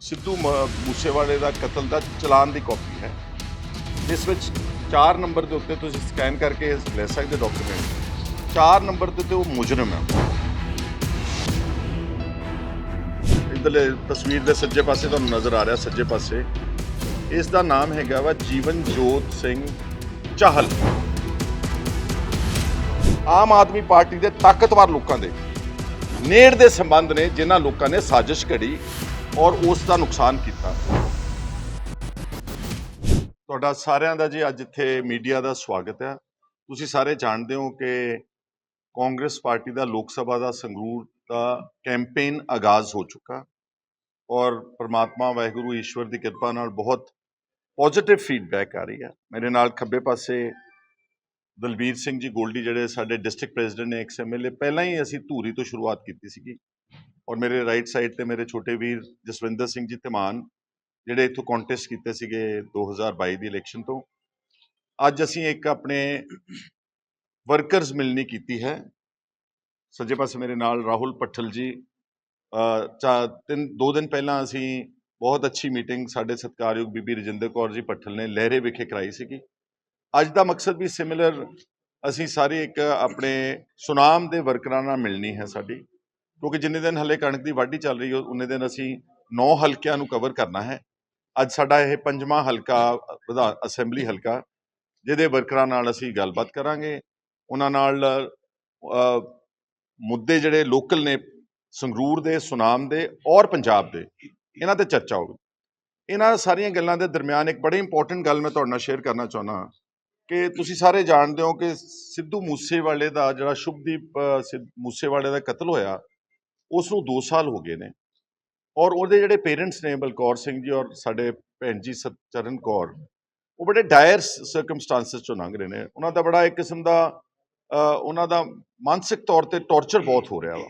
ਸਿੱਧੂ ਮ- ਮੂਸੇਵਾਲੇ ਦਾ ਕਤਲ ਦਾ ਚਲਾਨ ਦੀ ਕਾਪੀ ਹੈ। ਜਿਸ ਵਿੱਚ 4 ਨੰਬਰ ਦੇ ਉੱਤੇ ਤੁਸੀਂ ਸਕੈਨ ਕਰਕੇ ਲੈ ਸਕਦੇ ਡਾਕੂਮੈਂਟ 4 ਨੰਬਰ ਦੇ ਉੱਤੇ ਉਹ ਮੁਜਰਮ ਹੈ। ਇਧਰਲੇ ਤਸਵੀਰ ਦੇ ਸੱਜੇ ਪਾਸੇ ਤੁਹਾਨੂੰ ਨਜ਼ਰ ਆ ਰਿਹਾ ਸੱਜੇ ਪਾਸੇ। ਇਸ ਦਾ ਨਾਮ ਹੈਗਾ ਵਾ ਜੀਵਨ ਜੋਤ ਸਿੰਘ ਚਾਹਲ। ਆਮ ਆਦਮੀ ਪਾਰਟੀ ਦੇ ਤਾਕਤਵਰ ਲੋਕਾਂ ਦੇ। ਨੇੜ ਦੇ ਸੰਬੰਧ ਨੇ ਜਿਨ੍ਹਾਂ ਲੋਕਾਂ ਨੇ ਸਾਜ਼ਿਸ਼ ਘੜੀ। ਔਰ ਉਸ ਦਾ ਨੁਕਸਾਨ ਕੀਤਾ। ਤੁਹਾਡਾ ਸਾਰਿਆਂ ਦਾ ਜੀ ਅੱਜ ਇੱਥੇ ਮੀਡੀਆ ਦਾ ਸਵਾਗਤ ਹੈ। ਤੁਸੀਂ ਸਾਰੇ ਜਾਣਦੇ ਹੋ ਕਿ ਕਾਂਗਰਸ ਪਾਰਟੀ ਦਾ ਲੋਕ ਸਭਾ ਦਾ ਸੰਗਰੂਰ ਦਾ ਕੈਂਪੇਨ ਆਗਾਜ਼ ਹੋ ਚੁੱਕਾ। ਔਰ ਪ੍ਰਮਾਤਮਾ ਵਾਹਿਗੁਰੂ ਈਸ਼ਵਰ ਦੀ ਕਿਰਪਾ ਨਾਲ ਬਹੁਤ ਪੋਜ਼ਿਟਿਵ ਫੀਡਬੈਕ ਆ ਰਹੀ ਹੈ। ਮੇਰੇ ਨਾਲ ਖੱਬੇ ਪਾਸੇ ਦਲਬੀਰ ਸਿੰਘ ਜੀ ਗੋਲਡੀ, ਜਿਹੜੇ ਸਾਡੇ ਡਿਸਟ੍ਰਿਕਟ ਪ੍ਰੈਜ਼ੀਡੈਂਟ ਨੇ ਐਕਸ ਐਮਐਲਏ ਪਹਿਲਾਂ ਹੀ ਅਸੀਂ ਧੂਰੀ ਤੋਂ ਸ਼ੁਰੂਆਤ ਕੀਤੀ ਸੀਗੀ। ਔਰ ਮੇਰੇ ਰਾਈਟ ਸਾਈਡ ਤੇ ਮੇਰੇ ਛੋਟੇ ਵੀਰ ਜਸਵਿੰਦਰ ਸਿੰਘ ਜੀ ਧਮਾਨ ਜਿਹੜੇ ਇੱਥੋਂ ਕੰਟੈਸਟ ਕੀਤੇ ਸੀਗੇ 2022 ਦੀ ਇਲੈਕਸ਼ਨ ਤੋਂ। ਅੱਜ ਅਸੀਂ ਇੱਕ ਆਪਣੇ ਵਰਕਰਸ ਮਿਲਣੀ ਕੀਤੀ ਹੈ। ਸੱਜੇ ਪਾਸੇ ਮੇਰੇ ਨਾਲ ਰਾਹੁਲ ਪੱਠਲ ਜੀ ਅ, ਚਾ ਤਿੰਨ ਦੋ ਦਿਨ ਪਹਿਲਾਂ ਅਸੀਂ ਬਹੁਤ ਅੱਛੀ ਮੀਟਿੰਗ ਸਾਡੇ ਸਤਿਕਾਰਯੋਗ ਬੀਬੀ ਰਜਿੰਦਰ ਕੌਰ ਜੀ ਪੱਠਲ ਨੇ ਲਹਿਰੇ ਵਿਖੇ ਕਰਾਈ ਸੀਗੀ। ਅੱਜ ਦਾ ਮਕਸਦ ਵੀ ਸਿਮਿਲਰ ਅਸੀਂ ਸਾਰੇ ਇੱਕ ਆਪਣੇ ਸੁਨਾਮ ਦੇ ਵਰਕਰਾਂ ਨਾਲ ਮਿਲਣੀ ਹੈ ਸਾਡੀ। ਕਿਉਂਕਿ ਜਿੰਨੇ ਦਿਨ ਹਲੇ ਕਣਕ ਦੀ ਵਾਢੀ ਚੱਲ ਰਹੀ ਹੈ ਉਹਨੇ ਦਿਨ ਅਸੀਂ 9 ਹਲਕਿਆਂ ਨੂੰ ਕਵਰ ਕਰਨਾ ਹੈ। ਅੱਜ ਸਾਡਾ ਇਹ ਪੰਜਵਾਂ ਹਲਕਾ ਵਿਧਾਨ ਅਸੈਂਬਲੀ ਹਲਕਾ ਜਿਹਦੇ ਵਰਕਰਾਂ ਨਾਲ ਅਸੀਂ ਗੱਲਬਾਤ ਕਰਾਂਗੇ। ਉਹਨਾਂ ਨਾਲ ਮੁੱਦੇ ਜਿਹੜੇ ਲੋਕਲ ਨੇ ਸੰਗਰੂਰ ਦੇ ਸੁਨਾਮ ਦੇ ਔਰ ਪੰਜਾਬ ਦੇ ਇਹਨਾਂ ਤੇ ਚਰਚਾ ਹੋਵੇ ਇਹਨਾਂ ਸਾਰੀਆਂ ਗੱਲਾਂ ਦੇ ਦਰਮਿਆਨ ਇੱਕ ਬੜੀ ਇੰਪੋਰਟੈਂਟ ਗੱਲ ਮੈਂ ਤੁਹਾਡੇ ਨਾਲ ਸ਼ੇਅਰ ਕਰਨਾ ਚਾਹੁੰਦਾ ਕਿ ਤੁਸੀਂ ਸਾਰੇ ਜਾਣਦੇ ਹੋ ਕਿ ਸਿੱਧੂ ਮੂਸੇਵਾਲੇ ਦਾ ਜਿਹੜਾ ਸ਼ੁਭਦੀਪ ਅ, ਮੂਸੇਵਾਲੇ ਦਾ ਕਤਲ ਹੋਇਆ ਉਸ ਨੂੰ 2 ਸਾਲ ਹੋ ਗਏ ਨੇ। ਔਰ ਉਹਦੇ ਜਿਹੜੇ ਪੇਰੈਂਟਸ ਨੇ ਬਲਕੌਰ ਸਿੰਘ ਜੀ ਔਰ ਸਾਡੇ ਭੈਣ ਜੀ ਸਤਚਰਨ ਕੌਰ, ਉਹ ਬੜੇ ਡਾਇਰ ਸਰਕਮਸਟੈਂਸਸ ਚੋਂ ਲੰਘ ਰਹੇ ਨੇ। ਉਹਨਾਂ ਦਾ ਬੜਾ ਇੱਕ ਕਿਸਮ ਦਾ ਉਹਨਾਂ ਦਾ ਮਾਨਸਿਕ ਤੌਰ ਤੇ ਟੌਰਚਰ ਬਹੁਤ ਹੋ ਰਿਹਾ ਵਾ।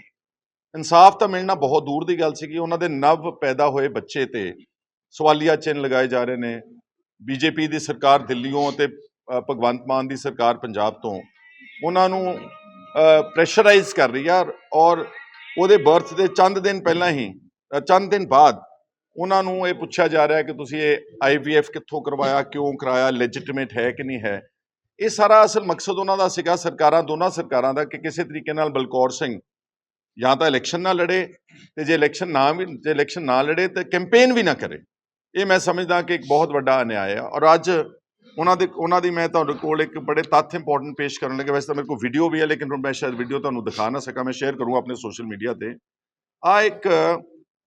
ਇਨਸਾਫ ਤਾਂ ਮਿਲਣਾ ਬਹੁਤ ਦੂਰ ਦੀ ਗੱਲ ਸੀਗੀ। ਉਹਨਾਂ ਦੇ ਨਵ ਪੈਦਾ ਹੋਏ ਬੱਚੇ ਤੇ ਸਵਾਲੀਆ ਚਿੰਨ੍ਹ ਲਗਾਏ ਜਾ ਰਹੇ ਨੇ। ਬੀਜੇਪੀ ਦੀ ਸਰਕਾਰ ਦਿੱਲੀੋਂ ਤੇ ਭਗਵੰਤ ਮਾਨ ਦੀ ਸਰਕਾਰ ਪੰਜਾਬ ਤੋਂ। ਉਹਨਾਂ ਨੂੰ ਪ੍ਰੈਸ਼ਰਾਈਜ਼ ਕਰ ਰਹੀ ਆ ਔਰ ਉਹਦੇ ਬਰਥ ਦੇ ਚੰਦ ਦਿਨ ਪਹਿਲਾਂ ਹੀ ਚੰਦ ਦਿਨ ਬਾਅਦ ਉਹਨਾਂ ਨੂੰ ਇਹ ਪੁੱਛਿਆ ਜਾ ਰਿਹਾ ਕਿ ਤੁਸੀਂ ਇਹ ਆਈਵੀਐਫ ਕਿੱਥੋਂ ਕਰਵਾਇਆ, ਕਿਉਂ ਕਰਾਇਆ ਲੈਜਿਟਿਮੇਟ ਹੈ ਕਿ ਨਹੀਂ ਹੈ? ਇਹ ਸਾਰਾ ਅਸਲ ਮਕਸਦ ਉਹਨਾਂ ਦਾ ਸੀਗਾ, ਸਰਕਾਰਾਂ, ਦੋਨਾਂ ਸਰਕਾਰਾਂ ਦਾ, ਕਿ ਕਿਸੇ ਤਰੀਕੇ ਨਾਲ ਬਲਕੌਰ ਸਿੰਘ ਜਾਂ ਤਾਂ ਇਲੈਕਸ਼ਨ ਨਾ ਲੜੇ ਤੇ ਜੇ ਇਲੈਕਸ਼ਨ ਨਾ ਵੀ, ਜੇ ਇਲੈਕਸ਼ਨ ਨਾ ਲੜੇ ਤੇ ਕੈਂਪੇਨ ਵੀ ਨਾ ਕਰੇ। ਇਹ ਮੈਂ ਸਮਝਦਾ ਕਿ ਇੱਕ ਬਹੁਤ ਵੱਡਾ ਅਨਿਆਏ ਆ ਔਰ ਅੱਜ ਉਹਨਾਂ ਦੇ ਉਹਨਾਂ ਦੀ ਮੈਂ ਤੁਹਾਡੇ ਕੋਲ ਇੱਕ ਬੜੇ ਤੱਥ ਇੰਪੋਰਟੈਂਟ ਪੇਸ਼ ਕਰਨ ਲੱਗਾ। ਵੈਸੇ ਤਾਂ ਮੇਰੇ ਕੋਲ ਵੀਡੀਓ ਵੀ ਹੈ, ਲੇਕਿਨ ਮੈਂ ਸ਼ਾਇਦ ਵੀਡੀਓ ਤੁਹਾਨੂੰ ਦਿਖਾ ਨਾ ਸਕਾਂ। ਮੈਂ ਸ਼ੇਅਰ ਕਰੂੰਗਾ ਆਪਣੇ ਸੋਸ਼ਲ ਮੀਡੀਆ ਤੇ। ਆ ਇੱਕ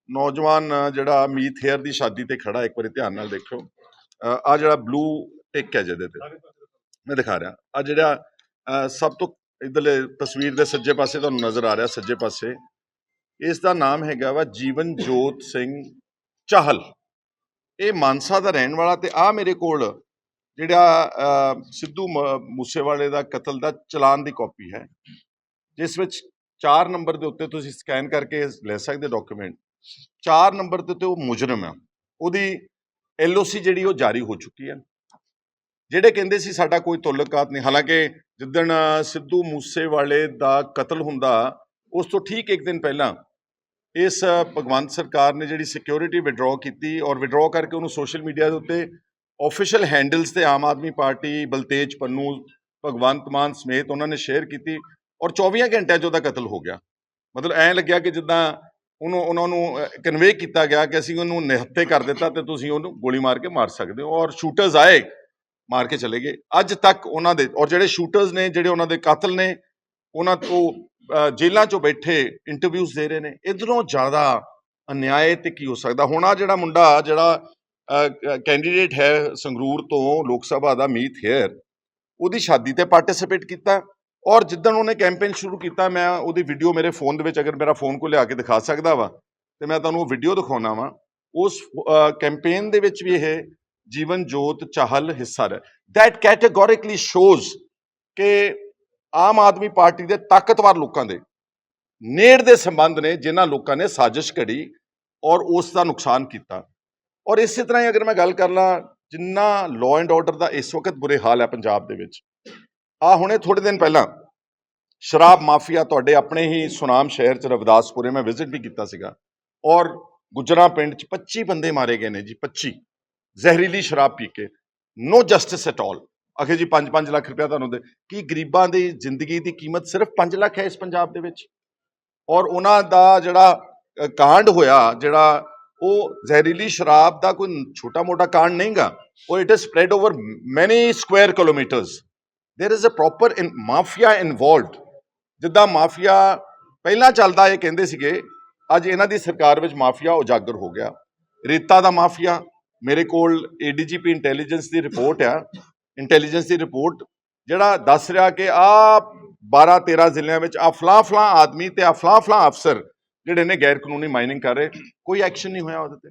ਨੌਜਵਾਨ, ਜਿਹੜਾ ਮੀਤ ਹੇਅਰ ਦੀ ਸ਼ਾਦੀ ਤੇ ਖੜਾ, ਇੱਕ ਵਾਰੀ ਧਿਆਨ ਨਾਲ ਦੇਖਿਓ। ਆ ਜਿਹੜਾ ਬਲੂ ਟਿਕ ਹੈ ਜਿਹਦੇ ਤੇ। ਮੈਂ ਦਿਖਾ ਰਿਹਾ। ਆ ਜਿਹੜਾ ਸਭ ਤੋਂ ਇਧਰਲੇ ਤਸਵੀਰ ਦੇ ਸੱਜੇ ਪਾਸੇ ਤੁਹਾਨੂੰ ਨਜ਼ਰ ਆ ਰਿਹਾ, ਸੱਜੇ ਪਾਸੇ। ਇਸ ਦਾ ਨਾਮ ਹੈਗਾ ਵਾ ਜੀਵਨ ਜੋਤ ਸਿੰਘ ਚਾਹਲ। ਇਹ ਮਾਨਸਾ ਦਾ ਰਹਿਣ ਵਾਲਾ ਤੇ ਆ ਮੇਰੇ ਕੋਲ ਜਿਹੜਾ ਸਿੱਧੂ ਮ- ਮੂਸੇਵਾਲੇ ਦਾ ਕਤਲ ਦਾ ਚਲਾਨ ਦੀ ਕਾਪੀ ਹੈ, ਜਿਸ ਵਿੱਚ 4 ਨੰਬਰ ਦੇ ਉੱਤੇ ਤੁਸੀਂ ਸਕੈਨ ਕਰਕੇ ਲੈ ਸਕਦੇ ਡਾਕੂਮੈਂਟ। 4 ਨੰਬਰ ਦੇ ਉੱਤੇ ਉਹ ਮੁਜਰਮ ਹੈ ਉਹਦੀ ਐਲਓਸੀ ਜਿਹੜੀ ਉਹ ਜਾਰੀ ਹੋ ਚੁੱਕੀ ਹੈ। ਜਿਹੜੇ ਕਹਿੰਦੇ ਸੀ ਸਾਡਾ ਕੋਈ ਤੁਲਕਾਤ ਨਹੀਂ, ਹਾਲਾਂਕਿ ਜਿੱਦਣ ਸਿੱਧੂ ਮੂਸੇਵਾਲੇ ਦਾ ਕਤਲ ਹੁੰਦਾ, ਉਸ ਤੋਂ ਠੀਕ ਇੱਕ ਦਿਨ ਪਹਿਲਾਂ ਇਸ ਭਗਵੰਤ ਸਰਕਾਰ ਨੇ ਜਿਹੜੀ ਸਿਕਿਉਰਿਟੀ ਵਿਡਰਾਅ ਕੀਤੀ ਔਰ ਵਿਡਰਾਅ ਕਰਕੇ ਉਹਨੂੰ ਸੋਸ਼ਲ ਮੀਡੀਆ ਦੇ ਉੱਤੇ ਆਫੀਸ਼ੀਅਲ ਹੈਂਡਲਸ ਤੇ ਆਮ ਆਦਮੀ ਪਾਰਟੀ ਬਲਤੇਜ, ਪੰਨੂ, ਭਗਵੰਤ ਮਾਨ ਸਮੇਤ ਉਹਨਾਂ ਨੇ ਸ਼ੇਅਰ ਕੀਤੀ ਔਰ 24 ਘੰਟਿਆਂ 'ਚ ਉਹਦਾ ਕਤਲ ਹੋ ਗਿਆ। ਮਤਲਬ ਐਂ ਲੱਗਿਆ ਕਿ ਜਿੱਦਾਂ ਉਹਨੂੰ, ਉਹਨਾਂ ਨੂੰ ਕਨਵੇ ਕੀਤਾ ਗਿਆ ਕਿ ਅਸੀਂ ਉਹਨੂੰ ਨਿਹੱਤੇ ਕਰ ਦਿੱਤਾ ਤੇ ਤੁਸੀਂ ਉਹਨੂੰ ਗੋਲੀ ਮਾਰ ਕੇ ਮਾਰ ਸਕਦੇ ਹੋ ਔਰ ਸ਼ੂਟਰਸ ਆਏ ਮਾਰ ਕੇ ਚਲੇ ਗਏ। ਅੱਜ ਤੱਕ ਉਹਨਾਂ ਦੇ ਔਰ ਜਿਹੜੇ ਸ਼ੂਟਰਸ ਨੇ, ਜਿਹੜੇ ਉਹਨਾਂ ਦੇ ਕਾਤਲ ਨੇ, ਉਹਨਾਂ ਤੋਂ ਜੇਲ੍ਹਾਂ 'ਚੋਂ ਬੈਠੇ ਇੰਟਰਵਿਊਜ਼ ਦੇ ਰਹੇ ਨੇ। ਇਧਰੋਂ ਜ਼ਿਆਦਾ ਅਨਿਆਏ ਤੇ ਕੀ ਹੋ ਸਕਦਾ? ਹੁਣ ਆ ਜਿਹੜਾ ਮੁੰਡਾ, ਜਿਹੜਾ ਕੈਂਡੀਡੇਟ ਹੈ ਸੰਗਰੂਰ ਤੋਂ ਲੋਕ ਸਭਾ ਦਾ ਮੀਤ ਹੇਅਰ। ਉਹਦੀ ਸ਼ਾਦੀ ਤੇ ਪਾਰਟਿਸਿਪੇਟ ਕੀਤਾ ਔਰ ਜਿੱਦਣ ਉਹਨੇ ਕੈਂਪੇਨ ਸ਼ੁਰੂ ਕੀਤਾ, ਮੈਂ ਉਹਦੀ ਵੀਡੀਓ ਮੇਰੇ ਫੋਨ ਦੇ ਵਿੱਚ ਅਗਰ ਮੇਰਾ ਫੋਨ ਕੋ ਲਿਆ ਕੇ ਦਿਖਾ ਸਕਦਾ ਵਾ, ਤੇ ਮੈਂ ਤੁਹਾਨੂੰ ਉਹ ਵੀਡੀਓ ਦਿਖਾਉਣਾ ਵਾ। ਉਸ ਕੈਂਪੇਨ ਦੇ ਵਿੱਚ ਵੀ ਇਹ ਜੀਵਨ ਜੋਤ ਚਾਹਲ ਹਿੱਸਾ ਰਿਹਾ। ਦੈਟ ਕੈਟੇਗੋਰਿਕਲੀ ਸ਼ੋਜ਼ ਕਿ ਆਮ ਆਦਮੀ ਪਾਰਟੀ ਦੇ ਤਾਕਤਵਰ ਲੋਕਾਂ ਦੇ ਨੇੜ ਦੇ ਸੰਬੰਧ ਨੇ, ਜਿਨ੍ਹਾਂ ਲੋਕਾਂ ਨੇ ਸਾਜ਼ਿਸ਼ ਘੜੀ ਔਰ ਉਸ ਦਾ ਨੁਕਸਾਨ ਕੀਤਾ। ਔਰ ਇਸੇ ਤਰ੍ਹਾਂ ਹੀ ਅਗਰ ਮੈਂ ਗੱਲ ਕਰ ਲਾਂ ਜਿੰਨਾ ਲਾਅ ਐਂਡ ਆਰਡਰ ਦਾ ਇਸ ਵਕਤ ਬੁਰੇ ਹਾਲ ਹੈ ਪੰਜਾਬ ਦੇ ਵਿੱਚ, ਆ ਹੁਣੇ ਥੋੜੇ ਦਿਨ ਪਹਿਲਾਂ ਸ਼ਰਾਬ ਮਾਫੀਆ ਤੁਹਾਡੇ ਆਪਣੇ ਹੀ ਸੁਨਾਮ ਸ਼ਹਿਰ ਚ ਰਵਿਦਾਸਪੁਰੇ ਮੈਂ ਵਿਜ਼ਿਟ ਵੀ ਕੀਤਾ ਸੀਗਾ ਔਰ ਗੁਜਰਾ ਪਿੰਡ ਚ 25 ਬੰਦੇ ਮਾਰੇ ਗਏ ਨੇ ਜੀ 25 ਜ਼ਹਿਰੀਲੀ ਸ਼ਰਾਬ ਪੀ ਕੇ ਨੋ ਜਸਟਿਸ ਐਟ ਆਲ ਅਖੇ ਜੀ 5-5 ਲੱਖ ਰੁਪਇਆ ਤੁਹਾਨੂੰ ਦੇ, ਕੀ ਗਰੀਬਾਂ ਦੀ ਜ਼ਿੰਦਗੀ ਦੀ ਕੀਮਤ ਸਿਰਫ 5 ਲੱਖ ਹੈ ਇਸ ਪੰਜਾਬ ਦੇ ਵਿੱਚ? ਔਰ ਉਹਨਾਂ ਦਾ ਜਿਹੜਾ ਕਾਂਡ ਹੋਇਆ, ਜਿਹੜਾ ਉਹ ਜ਼ਹਿਰੀਲੀ ਸ਼ਰਾਬ ਦਾ ਕੋਈ ਛੋਟਾ-ਮੋਟਾ ਕਾਂਡ ਨਹੀਂਗਾ ਉਹ it is spread over many square kilometres there is a proper mafia involved ਜਿੱਦਾਂ ਮਾਫੀਆ ਪਹਿਲਾਂ ਚੱਲਦਾ ਇਹ ਕਹਿੰਦੇ ਸੀਗੇ ਅੱਜ ਇਹਨਾਂ ਦੀ ਸਰਕਾਰ ਵਿੱਚ ਮਾਫੀਆ ਉਜਾਗਰ ਹੋ ਗਿਆ ਰੇਤਾ ਦਾ ਮਾਫੀਆ ਮੇਰੇ ਕੋਲ ਏਡੀਜੀਪੀ ਇੰਟੈਲੀਜੈਂਸ ਦੀ ਰਿਪੋਰਟ ਆ ਇੰਟੈਲੀਜੈਂਸ ਦੀ ਰਿਪੋਰਟ ਜਿਹੜਾ ਦੱਸ ਰਿਹਾ ਕਿ ਆ 12 13 ਜ਼ਿਲ੍ਹਿਆਂ ਵਿੱਚ ਆ ਫਲਾਂ ਫਲਾਂ ਆਦਮੀ ਤੇ ਆ ਫਲਾਂ ਫਲਾਂ ਅਫਸਰ ਜਿਹੜੇ ਨੇ ਗੈਰ ਕਾਨੂੰਨੀ ਮਾਈਨਿੰਗ ਕਰ ਰਹੇ ਕੋਈ ਐਕਸ਼ਨ ਨਹੀਂ ਹੋਇਆ ਉਹਦੇ ਤੇ।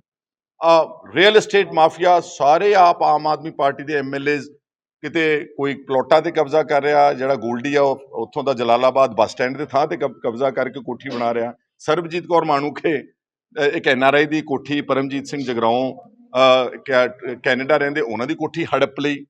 ਆ ਰੀਅਲ ਏਸਟੇਟ ਮਾਫੀਆ ਸਾਰੇ ਆਪ ਆਮ ਆਦਮੀ ਪਾਰਟੀ ਦੇ ਐਮਐਲਏਜ਼ ਕਿਤੇ ਕੋਈ ਪਲੋਟਾਂ ਤੇ ਕਬਜ਼ਾ ਕਰ ਰਿਹਾ ਜਿਹੜਾ ਗੋਲਡੀ ਆ ਉਹ ਉੱਥੋਂ ਦਾ ਜਲਾਲਾਬਾਦ ਬੱਸ ਸਟੈਂਡ ਦੇ ਥਾਂ ਤੇ ਕਬ- ਕਬਜ਼ਾ ਕਰਕੇ ਕੋਠੀ ਬਣਾ ਰਿਹਾ। ਸਰਬਜੀਤ ਕੌਰ ਮਾਣੂਕੇ ਅ, ਇੱਕ ਐਨਆਰਆਈ ਦੀ ਕੋਠੀ ਪਰਮਜੀਤ ਸਿੰਘ ਜਗਰਾਉਂ ਕੈ- ਕੈਨੇਡਾ ਰਹਿੰਦੇ ਉਹਨਾਂ ਦੀ ਕੋਠੀ ਹੜਪ ਲਈ।